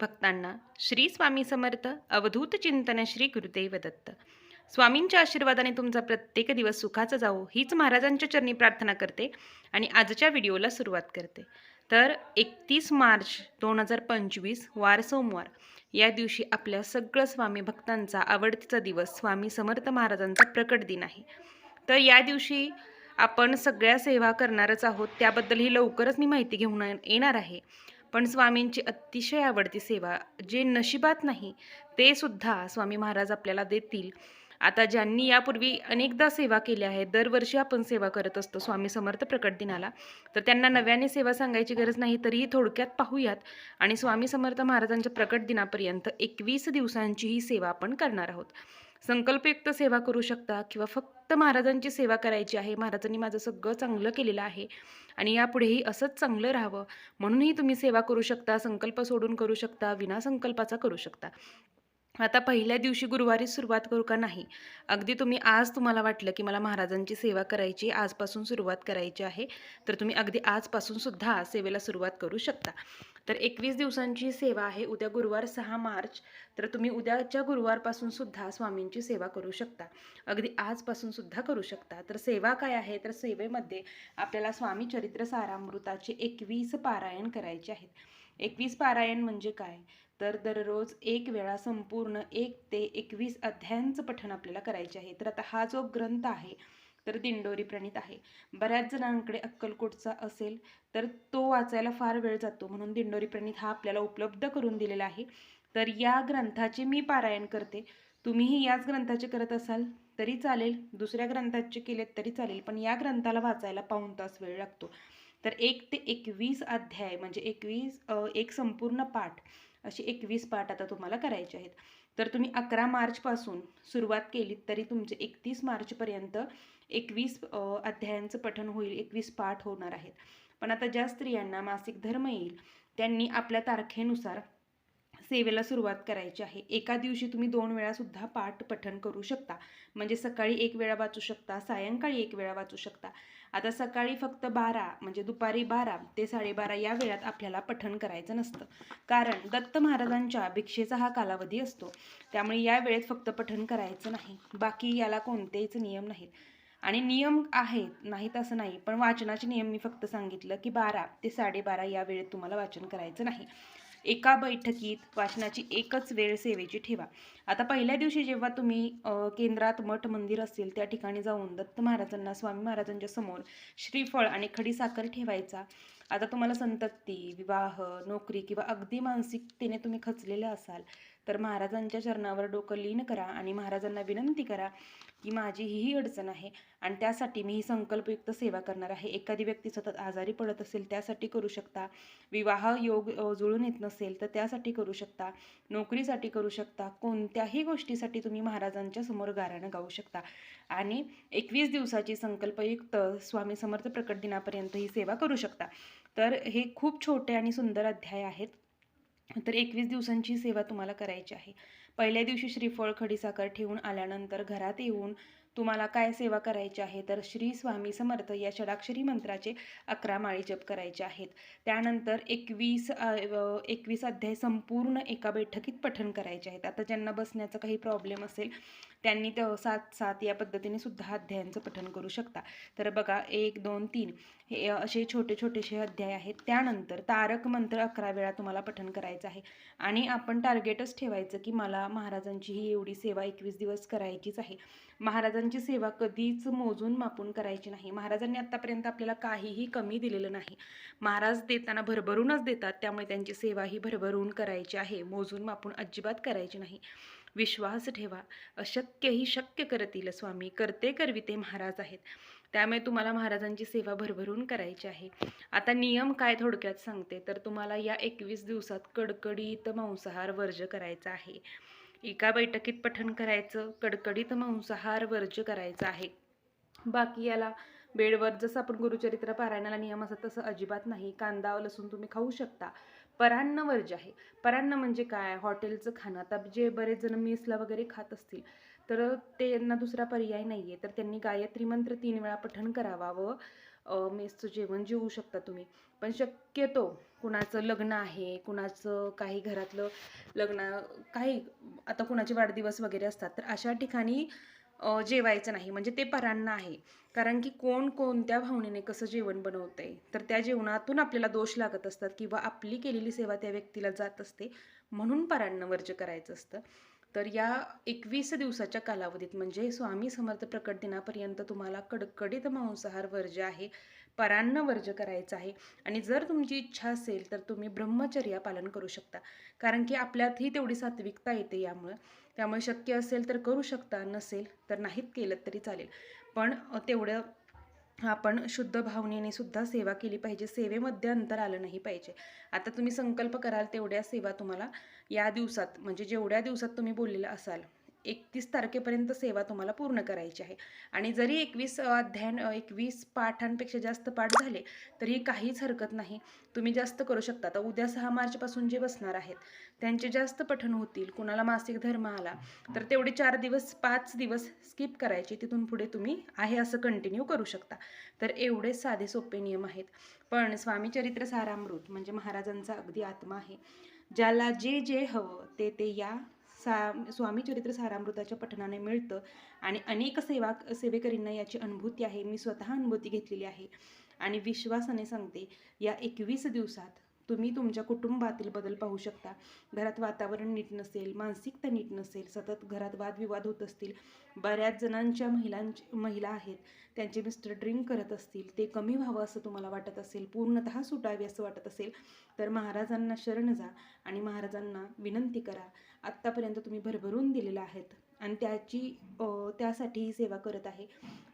भक्तांना श्री स्वामी समर्थ अवधूत चिंतन श्री गुरुदेव दत्त. स्वामींच्या आशीर्वादाने तुमचा प्रत्येक दिवस सुखाचा जावो हीच महाराजांच्या चरणी प्रार्थना करते आणि आजच्या व्हिडिओला सुरुवात करते. तर एकतीस मार्च दोन हजार पंचवीस वार सोमवार. या दिवशी आपल्या सगळं स्वामी भक्तांचा आवडतीचा दिवस स्वामी समर्थ महाराजांचा प्रकट दिन आहे. तर या दिवशी आपण सगळ्या सेवा करणारच आहोत त्याबद्दल ही लवकरच मी माहिती घेऊन येणार आहे. पण स्वामींची अतिशय आवडती सेवा जे नशिबात नाही ते सुद्धा स्वामी महाराज आपल्याला देतील. आता ज्यांनी यापूर्वी अनेकदा सेवा केल्या आहे दरवर्षी आपण सेवा करत असतो स्वामी समर्थ प्रकट दिनाला तर त्यांना नव्याने सेवा सांगायची गरज नाही तरीही थोडक्यात पाहूयात. आणि स्वामी समर्थ महाराजांच्या प्रकट दिनापर्यंत एकवीस दिवसांची ही सेवा आपण करणार आहोत. संकल्पयुक्त सेवा करू शकता किंवा फक्त महाराजांची सेवा करायची आहे महाराजांनी माझं सगळं चांगलं केलेलं आहे आणि यापुढेही असंच चांगलं राहावं म्हणूनही तुम्ही सेवा करू शकता संकल्प सोडून करू शकता विना संकल्पाचा करू शकता. आता पहिल्या दिवशी गुरुवारी सुरुवात करू का नाही? अगदी तुम्ही आज तुम्हाला वाटलं की मला महाराजांची सेवा करायची आजपासून सुरुवात करायची आहे तर तुम्ही अगदी आजपासून सुद्धा सेवेला सुरुवात करू शकता. तर एकवीस दिवसांची सेवा आहे उद्या गुरुवार सहा मार्च तर तुम्ही उद्याच्या गुरुवारपासून सुद्धा स्वामींची सेवा करू शकता. अगदी आजपासून सुद्धा करू शकता. तर सेवा काय आहे? तर सेवेमध्ये आपल्याला स्वामी चरित्र सारामृताचे एकवीस पारायण करायचे आहेत. एकवीस पारायण म्हणजे काय? तर दररोज एक वेळा संपूर्ण एक ते एकवीस अध्यायांचं पठण आपल्याला करायचे आहे. तर आता हा जो ग्रंथ आहे तर दिंडोरी प्रणित आहे. बऱ्याच जणांकडे अक्कलकोटचा असेल तर तो वाचायला फार वेळ जातो. म्हणून दिंडोरी प्रणित हा आपल्याला उपलब्ध करून दिलेला आहे. तर या ग्रंथाचे मी पारायण करते. तुम्हीही याच ग्रंथाचे करत असाल तरी चालेल. दुसऱ्या ग्रंथाचे केलेत तरी चालेल. पण या ग्रंथाला वाचायला पाऊण तास वेळ लागतो. तर एक ते एकवीस अध्याय म्हणजे एकवीस एक संपूर्ण पाठ अशी एकवीस पाठ आता तुम्हाला करायचे आहेत. तर तुम्ही अकरा मार्चपासून सुरुवात केलीत तरी तुमचे एकतीस मार्चपर्यंत एकवीस अध्यायांचं पठण होईल एकवीस पाठ होणार आहेत. पण आता ज्या स्त्रियांना मासिक धर्म येईल त्यांनी आपल्या तारखेनुसार सेवेला सुरुवात करायची आहे. एका दिवशी तुम्ही दोन वेळा सुद्धा पाठ पठण करू शकता. म्हणजे सकाळी एक वेळा वाचू शकता सायंकाळी एक वेळा वाचू शकता. आता सकाळी फक्त बारा म्हणजे दुपारी बारा ते साडेबारा या वेळात आपल्याला पठण करायचं नसतं. कारण दत्त महाराजांच्या भिक्षेचा हा कालावधी असतो. त्यामुळे या वेळेत फक्त पठण करायचं नाही. बाकी याला कोणतेच नियम नाहीत. आणि नियम आहेत नाहीत असं नाही. पण वाचनाचे नियम मी फक्त सांगितलं की बारा ते साडेबारा या वेळेत तुम्हाला वाचन करायचं नाही. एका बैठकीत वाचनाची एकच वेळ सेवेची ठेवा. आता पहिल्या दिवशी जेव्हा तुम्ही केंद्रात मठ मंदिर असेल त्या ठिकाणी जाऊन दत्त महाराजांना स्वामी महाराजांच्या समोर श्रीफळ आणि खडी साखर ठेवायचा. आता तुम्हाला संतती विवाह नोकरी किंवा अगदी मानसिकतेने तुम्ही खचलेले असाल तर महाराजांच्या चरणावर डोकं लीन करा आणि महाराजांना विनंती करा की माझी ही अडचण आहे आणि त्यासाठी मी ही संकल्पयुक्त सेवा करणार आहे. एखादी व्यक्ती सतत आजारी पडत असेल त्यासाठी करू शकता. विवाह योग जुळून येत नसेल तर त्यासाठी करू शकता. नोकरीसाठी करू शकता. कोणत्याही गोष्टीसाठी तुम्ही महाराजांच्या समोर गाराणं गाऊ शकता. आणि एकवीस दिवसाची संकल्पयुक्त स्वामी समर्थ प्रकट दिनापर्यंत ही सेवा करू शकता. तर हे खूप छोटे आणि सुंदर अध्याय आहेत. तर एकवीस दिवसांची सेवा तुम्हाला करायची आहे. पहिल्या दिवशी श्रीफळ खडीसाखर ठेवून आल्यानंतर घरात येऊन तुम्हाला काय सेवा करायची आहे? तर श्री स्वामी समर्थ या षडाक्षरी मंत्राचे अकरा माळी जप करायचे आहेत. त्यानंतर एकवीस एकवीस अध्याय संपूर्ण एका बैठकीत पठण करायचे आहेत. आता ज्यांना बसण्याचा काही प्रॉब्लेम असेल त्यांनी ते सात सात या पद्धतीने सुद्धा अध्यायांचं पठण करू शकता. तर बघा एक दोन तीन हे असे छोटे छोटेसे अध्याय आहेत. त्यानंतर तारक मंत्र अकरा वेळा तुम्हाला पठण करायचं आहे. आणि आपण टार्गेटच ठेवायचं की मला महाराजांची ही एवढी सेवा एकवीस दिवस करायचीच आहे. महाराजां महाराजांची सेवा कधीच मोजून मापून करायची नाही. महाराजांनी आत्तापर्यंत आपल्याला काहीही कमी दिलेलं नाही. महाराज देताना भरभरूनच देतात त्यामुळे त्यांची सेवा ही भरभरून करायची आहे. मोजून मापून अजिबात करायची नाही. विश्वास ठेवा. अशक्यही शक्य करतील स्वामी. करते करविते महाराज आहेत. त्यामुळे तुम्हाला महाराजांची सेवा भरभरून करायची आहे. आता नियम काय थोडक्यात सांगते. तर तुम्हाला या एकवीस दिवसात कडकडीत मांसाहार वर्ज करायचा आहे. एका बैठकीत पठण करायचं कडकडीत मांसाहार वर्ज्य करायचं आहे. बाकी याला बेडवर जसं आपण गुरुचरित्र पारायणाला नियम असतात तसं अजिबात नाही. कांदा लसूण तुम्ही खाऊ शकता. परान्न वर्ज आहे. परान्न म्हणजे काय? हॉटेलचं खाणं. आता जे बरेच जण मेसला वगैरे खात असतील तर त्यांना दुसरा पर्याय नाही आहे तर त्यांनी गायत्री मंत्र तीन वेळा पठण करावा व मेसचं जेवण जेवू शकता तुम्ही. पण शक्यतो कुणाचं लग्न आहे कुणाचं काही घरातलं लग्न काही आता कुणाचे वाढदिवस वगैरे असतात तर अशा ठिकाणी जेवायचं नाही. म्हणजे ते परांना आहे. कारण की कोण कोणत्या भावनेने कसं जेवण बनवतंय तर त्या जेवणातून आपल्याला दोष लागत असतात किंवा आपली केलेली सेवा त्या व्यक्तीला जात असते म्हणून परांना वर्ज करायचं असतं. तर या एकवीस दिवसाच्या कालावधीत म्हणजे स्वामी समर्थ प्रकट दिनापर्यंत तुम्हाला कडकडीत मांसाहार वर्ज आहे. परान्न वर्ज करायचं आहे. आणि जर तुमची इच्छा असेल तर तुम्ही ब्रह्मचर्या पालन करू शकता. कारण की आपल्यातही तेवढी सात्विकता येते यामुळं. त्यामुळे शक्य असेल तर करू शकता नसेल तर नाहीत केलं तरी चालेल. पण तेवढं आपण शुद्ध भावनेने सुद्धा सेवा केली पाहिजे. सेवेमध्ये अंतर आलं नाही पाहिजे. आता तुम्ही संकल्प कराल तेवढ्या सेवा तुम्हाला या दिवसात म्हणजे जेवढ्या दिवसात तुम्ही बोललेलं असाल एकतीस तारखेपर्यंत सेवा तुम्हाला पूर्ण करायची आहे. आणि जरी एकवीस अध्यायन एकवीस पाठांपेक्षा जास्त पाठ झाले तरी काहीच हरकत नाही. तुम्ही जास्त करू शकता. आता उद्या सहा मार्चपासून जे बसणार आहेत त्यांचे जास्त पठण होतील कुणाला मासिक धर्म आला तर तेवढे चार दिवस पाच दिवस स्किप करायचे तिथून पुढे तुम्ही आहे असं कंटिन्यू करू शकता. तर एवढे साधे सोपे नियम आहेत. पण स्वामी चरित्र सारामृत म्हणजे महाराजांचा अगदी आत्मा आहे ज्याला जे जे हवं ते ते या सा स्वामी चरित्र सारामृताच्या पठणाने मिळतं. आणि अनेक सेवा सेवेकरींना याची अनुभूती आहे. मी स्वतः अनुभूती घेतलेली आहे. आणि विश्वासाने सांगते या एकवीस दिवसात तुम्ही तुमच्या कुटुंबातील बदल पाहू शकता. घरात वातावरण नीट नसेल मानसिकता नीट नसेल सतत घरात वादविवाद होत असतील. बऱ्याच जणांच्या महिलांची महिला आहेत त्यांचे मिस्टर ड्रिंक करत असतील ते कमी व्हावं असं तुम्हाला वाटत असेल पूर्णतः सुटावे असं वाटत असेल तर महाराजांना शरण जा आणि महाराजांना विनंती करा. आत्तापर्यंत तुम्ही भरभरून दिलेलं आहेत आणि त्याची त्यासाठीही त्यासाठी ही सेवा करत आहे.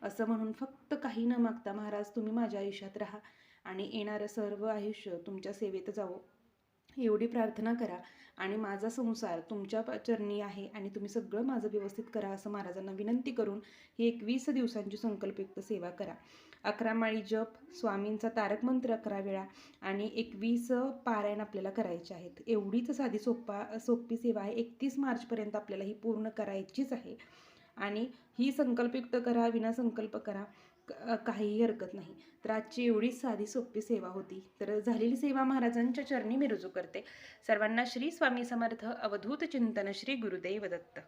असं म्हणून फक्त काही न मागता महाराज तुम्ही माझ्या आयुष्यात राहा. आणि येणारं सर्व आयुष्य तुमच्या सेवेत जावो. एवढी प्रार्थना करा आणि माझा संसार तुमच्या चरणी आहे आणि तुम्ही सगळं माझं व्यवस्थित करा असं महाराजांना विनंती करून ही एकवीस दिवसांची संकल्पयुक्त सेवा करा. अकरा माळी जप स्वामींचा तारक मंत्र अकरा वेळा आणि एकवीस पारायण आपल्याला करायचे आहेत. एवढीच साधी सोपा सोपी सेवा आहे. एकतीस मार्चपर्यंत आपल्याला ही पूर्ण करायचीच आहे. आणि ही संकल्पयुक्त करा विना संकल्प करा. काहीही हरकत नाही. तर आजची एवढी साधी सोपी सेवा होती. तर झालेली सेवा महाराजांच्या चरणी मी रुजू करते. सर्वांना श्री स्वामी समर्थ. अवधूत चिंतन श्री गुरुदेव दत्त.